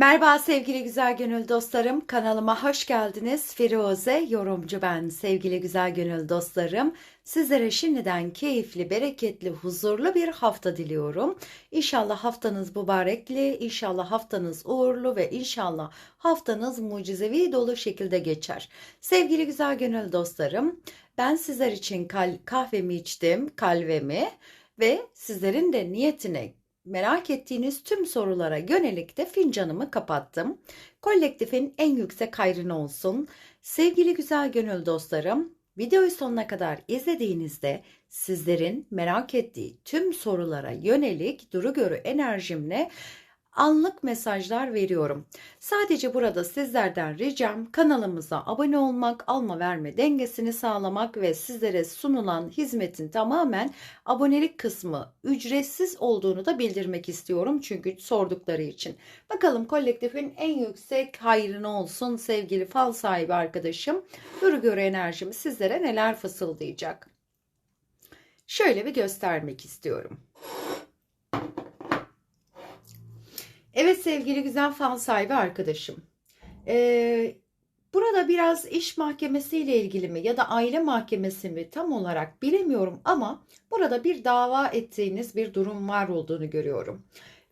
Merhaba sevgili güzel gönül dostlarım. Kanalıma hoş geldiniz. Firuze yorumcu ben sevgili güzel gönül dostlarım. Sizlere şimdiden keyifli, bereketli, huzurlu bir hafta diliyorum. İnşallah haftanız mübarekli, inşallah haftanız uğurlu ve inşallah haftanız mucizevi dolu şekilde geçer. Sevgili güzel gönül dostlarım, ben sizler için kahvemi içtim, kalvemi ve sizlerin de niyetine merak ettiğiniz tüm sorulara yönelik de fincanımı kapattım. Kolektifin en yüksek hayrını olsun. Sevgili güzel gönül dostlarım, videoyu sonuna kadar izlediğinizde sizlerin merak ettiği tüm sorulara yönelik duru görü enerjimle anlık mesajlar veriyorum. Sadece burada sizlerden ricam kanalımıza abone olmak, alma verme dengesini sağlamak ve sizlere sunulan hizmetin tamamen abonelik kısmı ücretsiz olduğunu da bildirmek istiyorum çünkü sordukları için. Bakalım kolektifin en yüksek hayrını olsun sevgili fal sahibi arkadaşım. Duru göre enerjimi sizlere neler fısıldayacak. Şöyle bir göstermek istiyorum. Evet sevgili güzel fal sahibi arkadaşım. Ee, burada biraz iş mahkemesi ile ilgili mi ya da aile mahkemesi mi tam olarak bilemiyorum ama burada bir dava ettiğiniz bir durum var olduğunu görüyorum.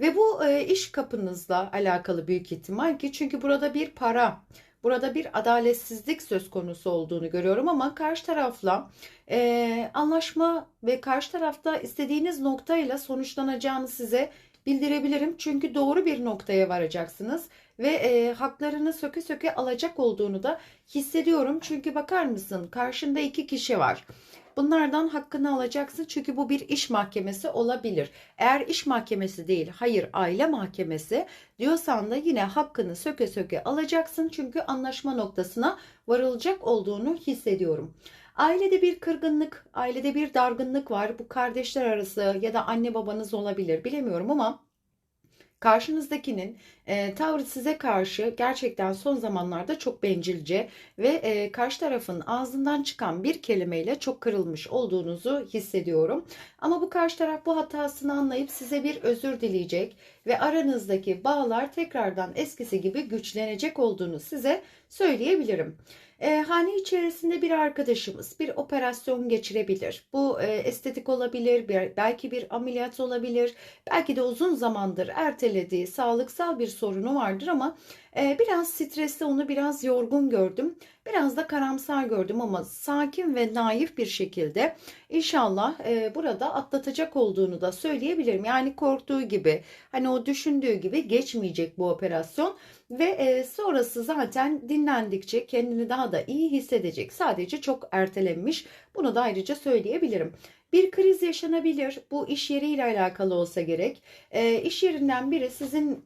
Ve bu e, iş kapınızla alakalı büyük ihtimal ki çünkü burada bir para, burada bir adaletsizlik söz konusu olduğunu görüyorum ama karşı tarafla e, anlaşma ve karşı tarafta istediğiniz noktayla sonuçlanacağını size bildirebilirim. Çünkü doğru bir noktaya varacaksınız ve e, haklarını söke söke alacak olduğunu da hissediyorum. Çünkü bakar mısın karşında iki kişi var. Bunlardan hakkını alacaksın çünkü bu bir iş mahkemesi olabilir. Eğer iş mahkemesi değil, hayır aile mahkemesi diyorsan da yine hakkını söke söke alacaksın çünkü anlaşma noktasına varılacak olduğunu hissediyorum. Ailede bir kırgınlık, ailede bir dargınlık var. Bu kardeşler arası ya da anne babanız olabilir bilemiyorum ama karşınızdakinin e, tavrı size karşı gerçekten son zamanlarda çok bencilce ve e, karşı tarafın ağzından çıkan bir kelimeyle çok kırılmış olduğunuzu hissediyorum. Ama bu karşı taraf bu hatasını anlayıp size bir özür dileyecek ve aranızdaki bağlar tekrardan eskisi gibi güçlenecek olduğunu size söyleyebilirim. E, hane içerisinde bir arkadaşımız bir operasyon geçirebilir. Bu e, estetik olabilir, bir, belki bir ameliyat olabilir, belki de uzun zamandır ertelediği sağlıksal bir sorunu vardır ama biraz stresli onu biraz yorgun gördüm. Biraz da karamsar gördüm ama sakin ve naif bir şekilde inşallah e, burada atlatacak olduğunu da söyleyebilirim. Yani korktuğu gibi hani o düşündüğü gibi geçmeyecek bu operasyon ve e, sonrası zaten dinlendikçe kendini daha da iyi hissedecek. Sadece çok ertelenmiş. Bunu da ayrıca söyleyebilirim. Bir kriz yaşanabilir. Bu iş yeriyle alakalı olsa gerek. E, iş yerinden biri sizin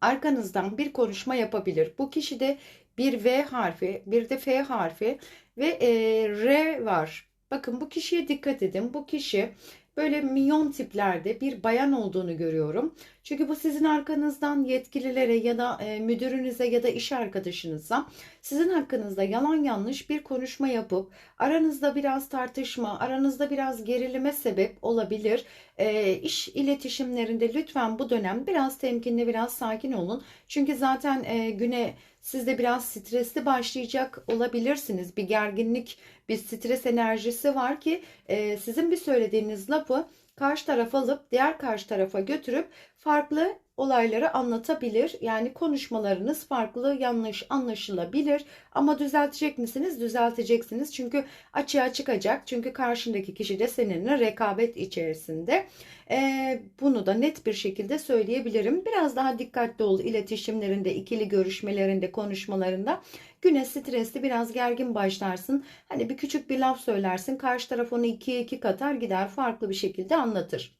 arkanızdan bir konuşma yapabilir. Bu kişi de bir V harfi, bir de F harfi ve e, R var. Bakın bu kişiye dikkat edin. Bu kişi böyle milyon tiplerde bir bayan olduğunu görüyorum. Çünkü bu sizin arkanızdan yetkililere ya da e, müdürünüze ya da iş arkadaşınıza sizin hakkınızda yalan yanlış bir konuşma yapıp aranızda biraz tartışma, aranızda biraz gerilime sebep olabilir. E, iş iletişimlerinde lütfen bu dönem biraz temkinli, biraz sakin olun. Çünkü zaten e, güne siz de biraz stresli başlayacak olabilirsiniz. Bir gerginlik, bir stres enerjisi var ki e, sizin bir söylediğiniz lafı karşı tarafa alıp diğer karşı tarafa götürüp farklı olayları anlatabilir. Yani konuşmalarınız farklı, yanlış anlaşılabilir. Ama düzeltecek misiniz? Düzelteceksiniz. Çünkü açığa çıkacak. Çünkü karşındaki kişi de seninle rekabet içerisinde. Ee, bunu da net bir şekilde söyleyebilirim. Biraz daha dikkatli ol iletişimlerinde, ikili görüşmelerinde, konuşmalarında. Güne stresli, biraz gergin başlarsın. Hani bir küçük bir laf söylersin. Karşı taraf onu ikiye iki katar gider farklı bir şekilde anlatır.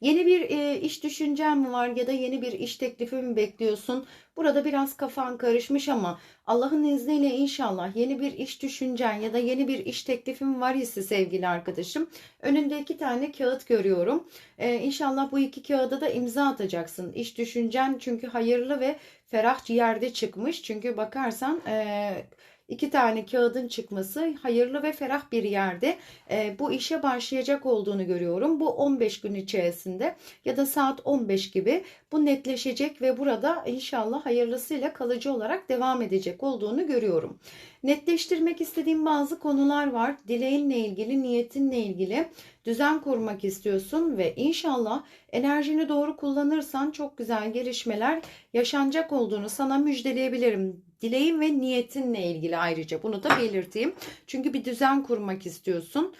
Yeni bir e, iş düşüncen mi var ya da yeni bir iş teklifi mi bekliyorsun? Burada biraz kafan karışmış ama Allah'ın izniyle inşallah yeni bir iş düşüncen ya da yeni bir iş teklifin var ise sevgili arkadaşım. Önünde iki tane kağıt görüyorum. E, inşallah bu iki kağıda da imza atacaksın. İş düşüncen çünkü hayırlı ve ferah yerde çıkmış. Çünkü bakarsan... E, iki tane kağıdın çıkması hayırlı ve ferah bir yerde e, bu işe başlayacak olduğunu görüyorum. Bu 15 gün içerisinde ya da saat 15 gibi bu netleşecek ve burada inşallah hayırlısıyla kalıcı olarak devam edecek olduğunu görüyorum. Netleştirmek istediğim bazı konular var. Dileğinle ilgili, niyetinle ilgili düzen kurmak istiyorsun ve inşallah enerjini doğru kullanırsan çok güzel gelişmeler yaşanacak olduğunu sana müjdeleyebilirim. Dileğin ve niyetinle ilgili ayrıca bunu da belirteyim. Çünkü bir düzen kurmak istiyorsun.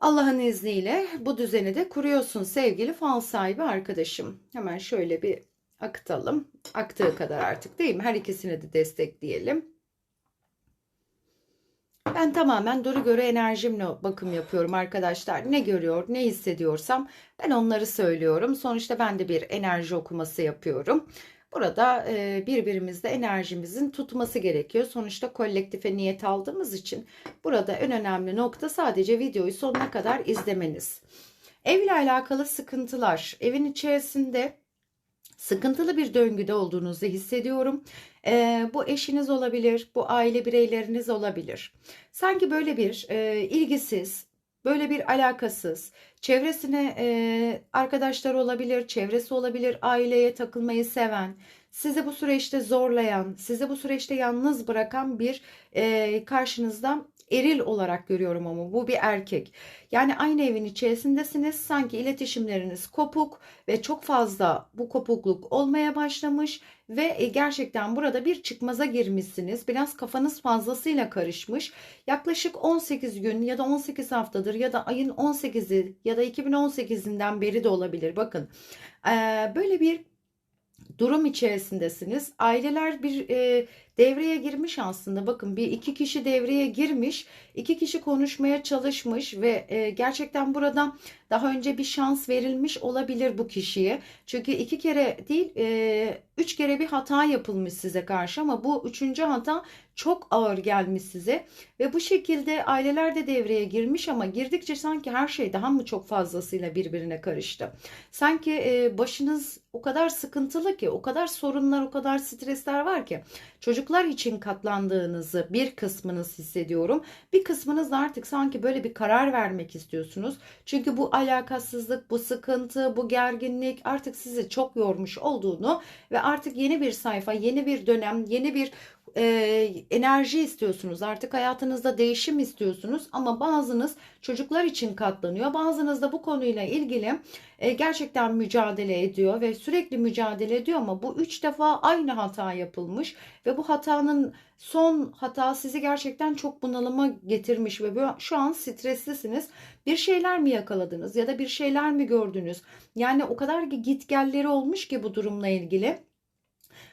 Allah'ın izniyle bu düzeni de kuruyorsun sevgili fal sahibi arkadaşım. Hemen şöyle bir akıtalım. Aktığı kadar artık değil mi? Her ikisini de destekleyelim. Ben tamamen duru göre enerjimle bakım yapıyorum arkadaşlar. Ne görüyor, ne hissediyorsam ben onları söylüyorum. Sonuçta ben de bir enerji okuması yapıyorum. Burada birbirimizde enerjimizin tutması gerekiyor. Sonuçta kolektife niyet aldığımız için burada en önemli nokta sadece videoyu sonuna kadar izlemeniz. Evle alakalı sıkıntılar, evin içerisinde sıkıntılı bir döngüde olduğunuzu hissediyorum. Bu eşiniz olabilir, bu aile bireyleriniz olabilir. Sanki böyle bir ilgisiz, böyle bir alakasız, çevresine e, arkadaşlar olabilir, çevresi olabilir, aileye takılmayı seven, sizi bu süreçte zorlayan, sizi bu süreçte yalnız bırakan bir e, karşınızda eril olarak görüyorum ama bu bir erkek. Yani aynı evin içerisindesiniz. Sanki iletişimleriniz kopuk ve çok fazla bu kopukluk olmaya başlamış ve e, gerçekten burada bir çıkmaza girmişsiniz. Biraz kafanız fazlasıyla karışmış. Yaklaşık 18 gün ya da 18 haftadır ya da ayın 18'i ya da 2018'inden beri de olabilir. Bakın böyle bir durum içerisindesiniz. Aileler bir devreye girmiş aslında. Bakın bir iki kişi devreye girmiş. iki kişi konuşmaya çalışmış ve e, gerçekten burada daha önce bir şans verilmiş olabilir bu kişiye. Çünkü iki kere değil e, üç kere bir hata yapılmış size karşı ama bu üçüncü hata çok ağır gelmiş size. Ve bu şekilde aileler de devreye girmiş ama girdikçe sanki her şey daha mı çok fazlasıyla birbirine karıştı. Sanki e, başınız o kadar sıkıntılı ki, o kadar sorunlar, o kadar stresler var ki çocuklar için katlandığınızı bir kısmınız hissediyorum. Bir kısmınız da artık sanki böyle bir karar vermek istiyorsunuz. Çünkü bu alakasızlık, bu sıkıntı, bu gerginlik artık sizi çok yormuş olduğunu ve artık yeni bir sayfa, yeni bir dönem, yeni bir e, enerji istiyorsunuz. Artık hayatınızda değişim istiyorsunuz ama bazınız çocuklar için katlanıyor. Bazınız da bu konuyla ilgili e, gerçekten mücadele ediyor ve sürekli mücadele ediyor ama bu üç defa aynı hata yapılmış ve bu hatanın son hata sizi gerçekten çok bunalıma getirmiş ve şu an streslisiniz. Bir şeyler mi yakaladınız ya da bir şeyler mi gördünüz? Yani o kadar gitgelleri olmuş ki bu durumla ilgili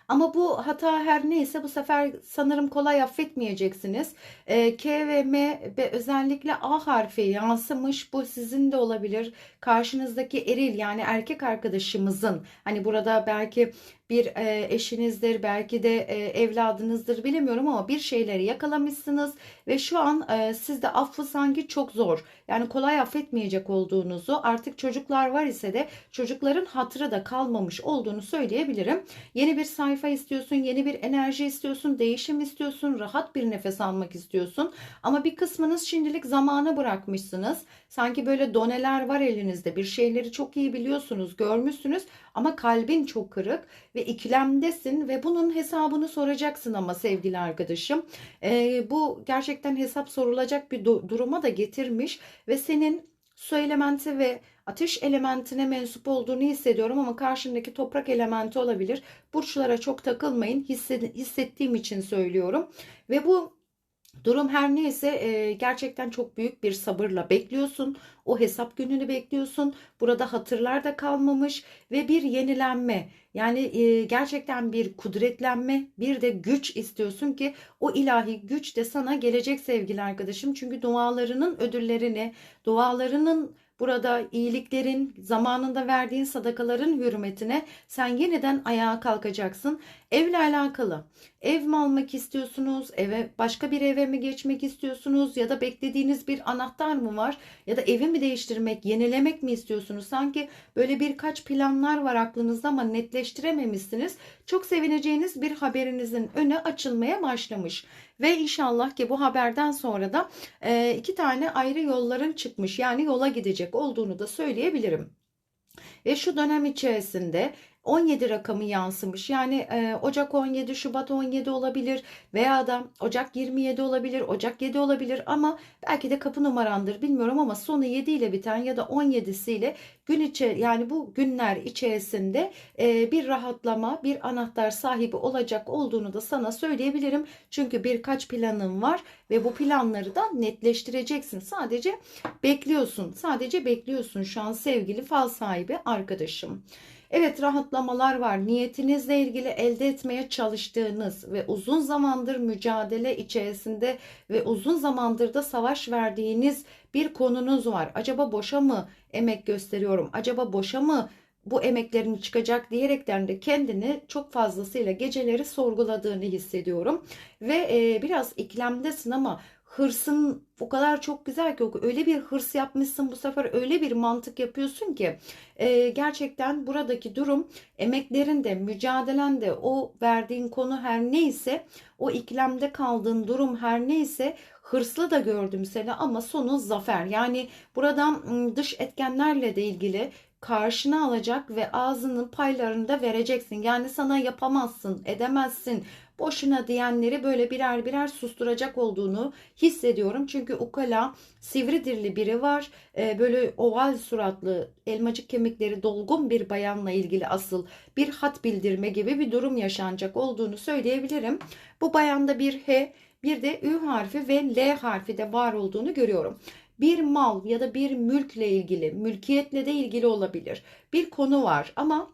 ama bu hata her neyse bu sefer sanırım kolay affetmeyeceksiniz. E, K ve M ve özellikle A harfi yansımış. Bu sizin de olabilir. Karşınızdaki eril yani erkek arkadaşımızın hani burada belki bir e, eşinizdir, belki de e, evladınızdır bilemiyorum ama bir şeyleri yakalamışsınız ve şu an e, sizde affı sanki çok zor. Yani kolay affetmeyecek olduğunuzu artık çocuklar var ise de çocukların hatırı da kalmamış olduğunu söyleyebilirim. Yeni bir sayfa istiyorsun, yeni bir enerji istiyorsun, değişim istiyorsun, rahat bir nefes almak istiyorsun. Ama bir kısmınız şimdilik zamanı bırakmışsınız. Sanki böyle doneler var elinizde. Bir şeyleri çok iyi biliyorsunuz, görmüşsünüz ama kalbin çok kırık ve ikilemdesin ve bunun hesabını soracaksın ama sevgili arkadaşım. E, bu gerçekten hesap sorulacak bir duruma da getirmiş ve senin su elementi ve ateş elementine mensup olduğunu hissediyorum ama karşındaki toprak elementi olabilir. Burçlara çok takılmayın. Hissettiğim için söylüyorum. Ve bu Durum her neyse e, gerçekten çok büyük bir sabırla bekliyorsun. O hesap gününü bekliyorsun. Burada hatırlar da kalmamış ve bir yenilenme. Yani e, gerçekten bir kudretlenme, bir de güç istiyorsun ki o ilahi güç de sana gelecek sevgili arkadaşım. Çünkü dualarının ödüllerini, dualarının Burada iyiliklerin, zamanında verdiğin sadakaların hürmetine sen yeniden ayağa kalkacaksın. Evle alakalı. Ev mi almak istiyorsunuz? Eve başka bir eve mi geçmek istiyorsunuz? Ya da beklediğiniz bir anahtar mı var? Ya da evi mi değiştirmek, yenilemek mi istiyorsunuz? Sanki böyle birkaç planlar var aklınızda ama netleştirememişsiniz. Çok sevineceğiniz bir haberinizin önü açılmaya başlamış. Ve inşallah ki bu haberden sonra da e, iki tane ayrı yolların çıkmış yani yola gidecek olduğunu da söyleyebilirim. Ve şu dönem içerisinde 17 rakamı yansımış. Yani e, Ocak 17, Şubat 17 olabilir veya da Ocak 27 olabilir, Ocak 7 olabilir ama belki de kapı numarandır bilmiyorum ama sonu 7 ile biten ya da 17'siyle gün içe yani bu günler içerisinde e, bir rahatlama, bir anahtar sahibi olacak olduğunu da sana söyleyebilirim. Çünkü birkaç planım var ve bu planları da netleştireceksin. Sadece bekliyorsun. Sadece bekliyorsun şu an sevgili fal sahibi arkadaşım. Evet rahatlamalar var. Niyetinizle ilgili elde etmeye çalıştığınız ve uzun zamandır mücadele içerisinde ve uzun zamandır da savaş verdiğiniz bir konunuz var. Acaba boşa mı emek gösteriyorum? Acaba boşa mı bu emeklerin çıkacak diyerekten de kendini çok fazlasıyla geceleri sorguladığını hissediyorum. Ve e, biraz iklemdesin ama hırsın o kadar çok güzel ki öyle bir hırs yapmışsın bu sefer öyle bir mantık yapıyorsun ki e, gerçekten buradaki durum emeklerinde mücadelende o verdiğin konu her neyse o iklemde kaldığın durum her neyse hırslı da gördüm seni ama sonu zafer yani buradan dış etkenlerle de ilgili karşına alacak ve ağzının paylarını da vereceksin. Yani sana yapamazsın, edemezsin, boşuna diyenleri böyle birer birer susturacak olduğunu hissediyorum. Çünkü ukala sivri dirli biri var. Ee, böyle oval suratlı elmacık kemikleri dolgun bir bayanla ilgili asıl bir hat bildirme gibi bir durum yaşanacak olduğunu söyleyebilirim. Bu bayanda bir H bir de Ü harfi ve L harfi de var olduğunu görüyorum bir mal ya da bir mülkle ilgili, mülkiyetle de ilgili olabilir. Bir konu var ama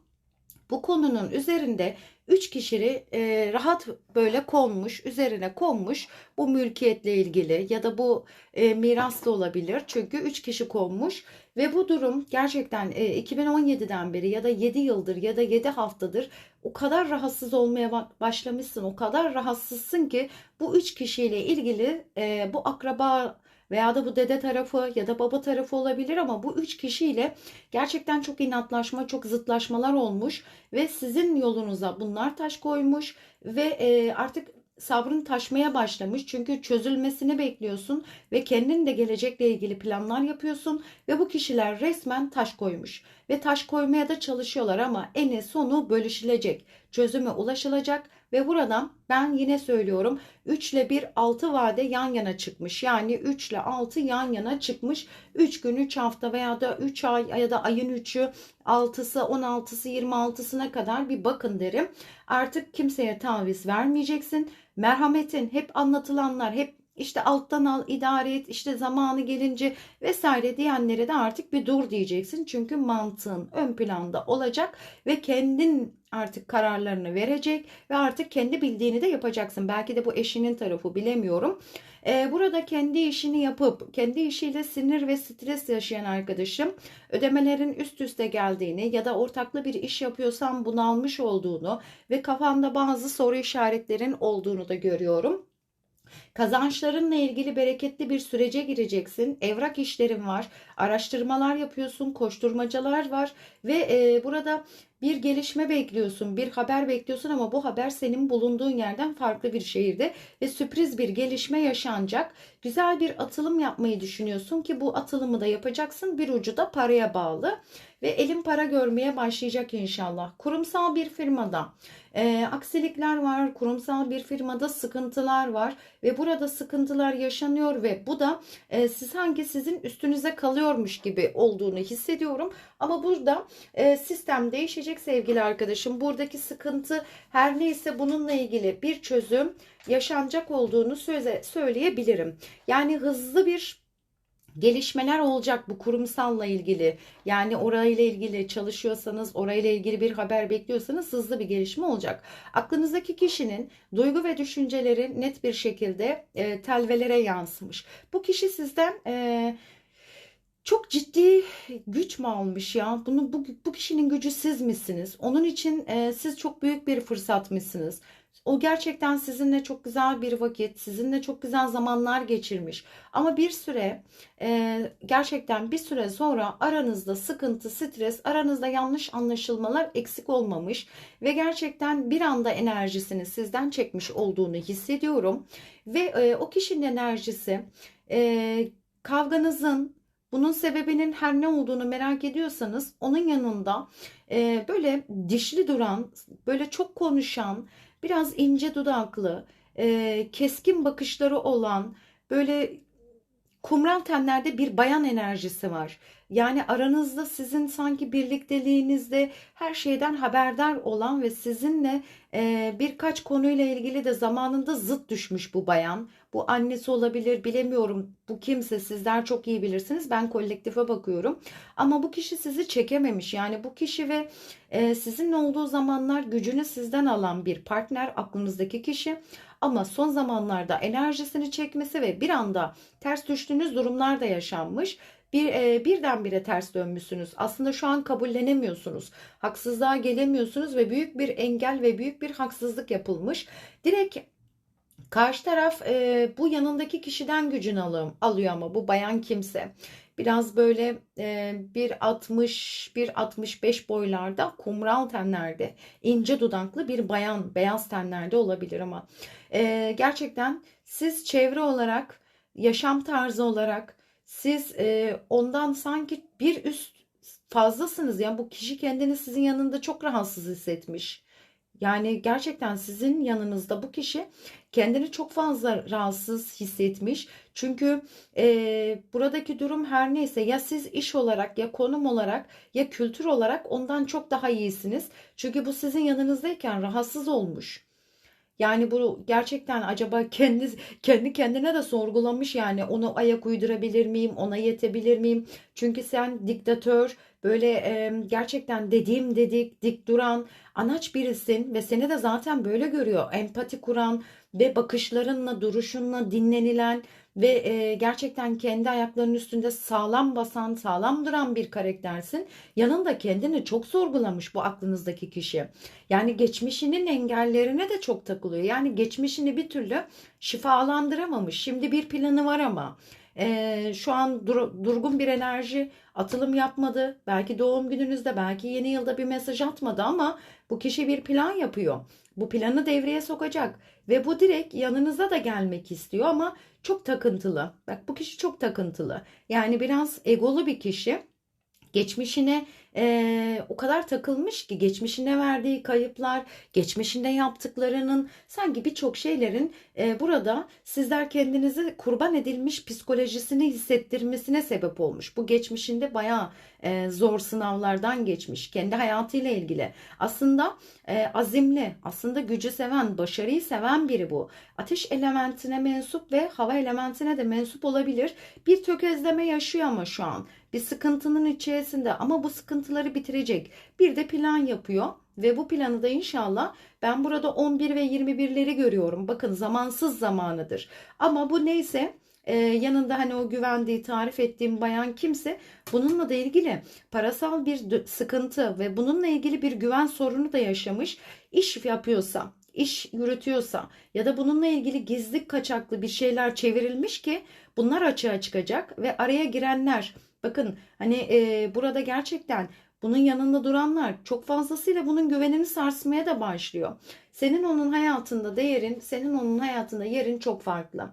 bu konunun üzerinde 3 kişi e, rahat böyle konmuş, üzerine konmuş bu mülkiyetle ilgili ya da bu e, mirasla olabilir. Çünkü 3 kişi konmuş ve bu durum gerçekten e, 2017'den beri ya da 7 yıldır ya da 7 haftadır o kadar rahatsız olmaya başlamışsın, o kadar rahatsızsın ki bu 3 kişiyle ilgili e, bu akraba veya da bu dede tarafı ya da baba tarafı olabilir ama bu üç kişiyle gerçekten çok inatlaşma, çok zıtlaşmalar olmuş ve sizin yolunuza bunlar taş koymuş ve e, artık sabrın taşmaya başlamış. Çünkü çözülmesini bekliyorsun ve kendin de gelecekle ilgili planlar yapıyorsun ve bu kişiler resmen taş koymuş ve taş koymaya da çalışıyorlar ama eni sonu bölüşülecek. Çözüme ulaşılacak ve buradan ben yine söylüyorum 3 ile 1 6 vade yan yana çıkmış. Yani 3 ile 6 yan yana çıkmış. 3 gün 3 hafta veya da 3 ay ya da ayın 3'ü 6'sı 16'sı 26'sına kadar bir bakın derim. Artık kimseye taviz vermeyeceksin. Merhametin hep anlatılanlar hep işte alttan al, idare et, işte zamanı gelince vesaire diyenlere de artık bir dur diyeceksin. Çünkü mantığın ön planda olacak ve kendin artık kararlarını verecek ve artık kendi bildiğini de yapacaksın. Belki de bu eşinin tarafı bilemiyorum. Ee, burada kendi işini yapıp kendi işiyle sinir ve stres yaşayan arkadaşım ödemelerin üst üste geldiğini ya da ortaklı bir iş yapıyorsan bunalmış olduğunu ve kafanda bazı soru işaretlerin olduğunu da görüyorum. Kazançlarınla ilgili bereketli bir sürece gireceksin. Evrak işlerin var. Araştırmalar yapıyorsun. Koşturmacalar var. Ve e, burada bir gelişme bekliyorsun, bir haber bekliyorsun ama bu haber senin bulunduğun yerden farklı bir şehirde ve sürpriz bir gelişme yaşanacak. Güzel bir atılım yapmayı düşünüyorsun ki bu atılımı da yapacaksın. Bir ucu da paraya bağlı ve elin para görmeye başlayacak inşallah. Kurumsal bir firmada e, aksilikler var, kurumsal bir firmada sıkıntılar var ve burada sıkıntılar yaşanıyor ve bu da e, siz sanki sizin üstünüze kalıyormuş gibi olduğunu hissediyorum. Ama burada e, sistem değişecek sevgili arkadaşım. Buradaki sıkıntı her neyse bununla ilgili bir çözüm yaşanacak olduğunu söze, söyleyebilirim. Yani hızlı bir gelişmeler olacak bu kurumsalla ilgili. Yani orayla ilgili çalışıyorsanız, orayla ilgili bir haber bekliyorsanız hızlı bir gelişme olacak. Aklınızdaki kişinin duygu ve düşünceleri net bir şekilde e, telvelere yansımış. Bu kişi sizden e, Çok ciddi güç mü almış ya? Bunu bu, bu kişinin gücü siz misiniz? Onun için e, siz çok büyük bir fırsat mısınız? O gerçekten sizinle çok güzel bir vakit, sizinle çok güzel zamanlar geçirmiş. Ama bir süre, e, gerçekten bir süre sonra aranızda sıkıntı, stres, aranızda yanlış anlaşılmalar eksik olmamış ve gerçekten bir anda enerjisini sizden çekmiş olduğunu hissediyorum. Ve e, o kişinin enerjisi e, kavganızın bunun sebebinin her ne olduğunu merak ediyorsanız onun yanında böyle dişli duran, böyle çok konuşan, biraz ince dudaklı, e, keskin bakışları olan, böyle kumral tenlerde bir bayan enerjisi var. Yani aranızda sizin sanki birlikteliğinizde her şeyden haberdar olan ve sizinle e, birkaç konuyla ilgili de zamanında zıt düşmüş bu bayan. Bu annesi olabilir bilemiyorum. Bu kimse sizler çok iyi bilirsiniz. Ben kolektife bakıyorum. Ama bu kişi sizi çekememiş. Yani bu kişi ve e, sizinle olduğu zamanlar gücünü sizden alan bir partner aklınızdaki kişi. Ama son zamanlarda enerjisini çekmesi ve bir anda ters düştüğünüz durumlar da yaşanmış bir e, birdenbire ters dönmüşsünüz. Aslında şu an kabullenemiyorsunuz. Haksızlığa gelemiyorsunuz ve büyük bir engel ve büyük bir haksızlık yapılmış. Direkt karşı taraf e, bu yanındaki kişiden gücünü alıyor, alıyor ama bu bayan kimse. Biraz böyle e, 1.60 1.65 boylarda kumral tenlerde ince dudaklı bir bayan beyaz tenlerde olabilir ama e, gerçekten siz çevre olarak yaşam tarzı olarak siz e, ondan sanki bir üst fazlasınız. Yani bu kişi kendini sizin yanında çok rahatsız hissetmiş. Yani gerçekten sizin yanınızda bu kişi kendini çok fazla rahatsız hissetmiş. Çünkü e, buradaki durum her neyse ya siz iş olarak ya konum olarak ya kültür olarak ondan çok daha iyisiniz. Çünkü bu sizin yanınızdayken rahatsız olmuş. Yani bu gerçekten acaba kendi kendi kendine de sorgulamış yani onu ayak uydurabilir miyim, ona yetebilir miyim? Çünkü sen diktatör, böyle e, gerçekten dediğim dedik, dik duran, anaç birisin ve seni de zaten böyle görüyor. Empati kuran ve bakışlarınla, duruşunla dinlenilen ve e, gerçekten kendi ayaklarının üstünde sağlam basan, sağlam duran bir karaktersin. Yanında kendini çok sorgulamış bu aklınızdaki kişi. Yani geçmişinin engellerine de çok takılıyor. Yani geçmişini bir türlü şifalandıramamış. Şimdi bir planı var ama e, şu an dur, durgun bir enerji atılım yapmadı. Belki doğum gününüzde, belki yeni yılda bir mesaj atmadı ama bu kişi bir plan yapıyor. Bu planı devreye sokacak ve bu direkt yanınıza da gelmek istiyor ama çok takıntılı. Bak bu kişi çok takıntılı. Yani biraz egolu bir kişi. Geçmişine e, o kadar takılmış ki geçmişinde verdiği kayıplar, geçmişinde yaptıklarının sanki birçok şeylerin e, burada sizler kendinizi kurban edilmiş psikolojisini hissettirmesine sebep olmuş. Bu geçmişinde bayağı e, zor sınavlardan geçmiş. Kendi hayatıyla ilgili. Aslında e, azimli, aslında gücü seven, başarıyı seven biri bu. Ateş elementine mensup ve hava elementine de mensup olabilir. Bir tökezleme yaşıyor ama şu an. Bir sıkıntının içerisinde ama bu sıkıntıları bitirecek. Bir de plan yapıyor. Ve bu planı da inşallah ben burada 11 ve 21'leri görüyorum. Bakın zamansız zamanıdır. Ama bu neyse e, yanında hani o güvendiği tarif ettiğim bayan kimse bununla da ilgili parasal bir sıkıntı ve bununla ilgili bir güven sorunu da yaşamış iş yapıyorsa iş yürütüyorsa ya da bununla ilgili gizli kaçaklı bir şeyler çevrilmiş ki bunlar açığa çıkacak ve araya girenler bakın hani e, burada gerçekten bunun yanında duranlar çok fazlasıyla bunun güvenini sarsmaya da başlıyor. Senin onun hayatında değerin, senin onun hayatında yerin çok farklı.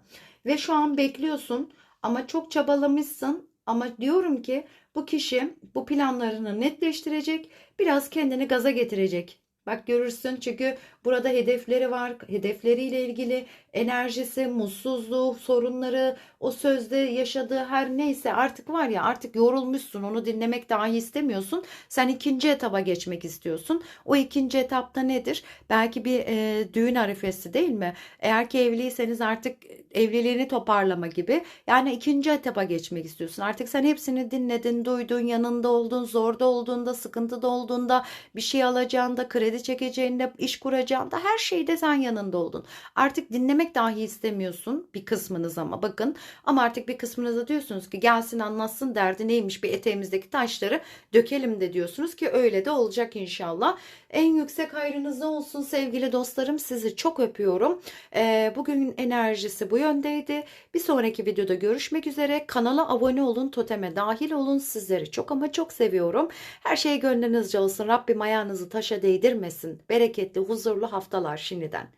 Ve şu an bekliyorsun ama çok çabalamışsın ama diyorum ki bu kişi bu planlarını netleştirecek, biraz kendini gaza getirecek. Bak görürsün çünkü burada hedefleri var. Hedefleriyle ilgili enerjisi, mutsuzluğu, sorunları, o sözde yaşadığı her neyse artık var ya artık yorulmuşsun. Onu dinlemek dahi istemiyorsun. Sen ikinci etaba geçmek istiyorsun. O ikinci etapta nedir? Belki bir e, düğün arifesi değil mi? Eğer ki evliyseniz artık evliliğini toparlama gibi. Yani ikinci etaba geçmek istiyorsun. Artık sen hepsini dinledin, duydun, yanında oldun, zorda olduğunda, sıkıntıda olduğunda, bir şey alacağında, kredi çekeceğinde, iş kuracağında yaşayacağında her şeyde sen yanında oldun. Artık dinlemek dahi istemiyorsun bir kısmınız ama bakın ama artık bir kısmınıza diyorsunuz ki gelsin anlatsın derdi neymiş bir eteğimizdeki taşları dökelim de diyorsunuz ki öyle de olacak inşallah. En yüksek hayrınızda olsun sevgili dostlarım sizi çok öpüyorum. Ee, bugün enerjisi bu yöndeydi. Bir sonraki videoda görüşmek üzere. Kanala abone olun, toteme dahil olun. Sizleri çok ama çok seviyorum. Her şey gönlünüzce olsun. Rabbim ayağınızı taşa değdirmesin. Bereketli, huzurlu haftalar şimdiden.